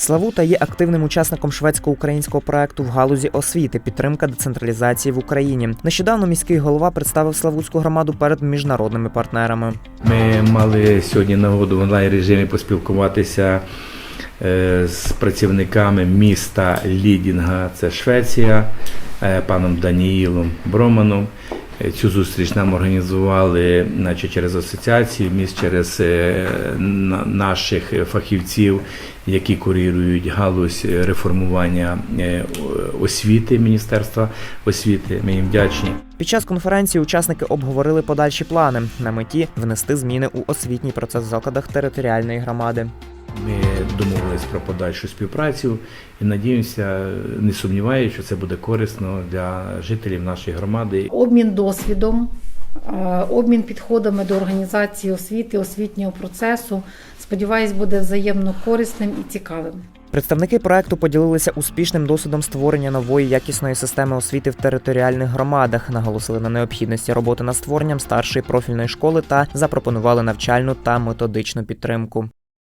Славута є активним учасником шведсько-українського проекту в галузі освіти, підтримка децентралізації в Україні. Нещодавно міський голова представив Славутську громаду перед міжнародними партнерами. Ми мали сьогодні нагоду в онлайн режимі поспілкуватися е, з працівниками міста Лідінга, це Швеція, е, паном Даніїлом Броманом. Е, Цю зустріч нам організували значить, через асоціацію міст, через е, наших фахівців, які курірують галузь реформування е, освіти Міністерства освіти. Ми їм вдячні. Під час конференції учасники обговорили подальші плани на меті внести зміни у освітній процес в закладах територіальної громади. Ми домовились про подальшу співпрацю і надіємося, не сумніваюся, що це буде корисно для жителів нашої громади. обмін досвідом, е, обмін підходами до організації освіти, освітнього процесу. Сподіваюсь, буде взаємно корисним і цікавим. Представники проекту поділилися успішним досвідом створення нової якісної системи освіти в територіальних громадах, наголосили на необхідності роботи над створенням старшої профільної школи та запропонували навчальну та методичну підтримку.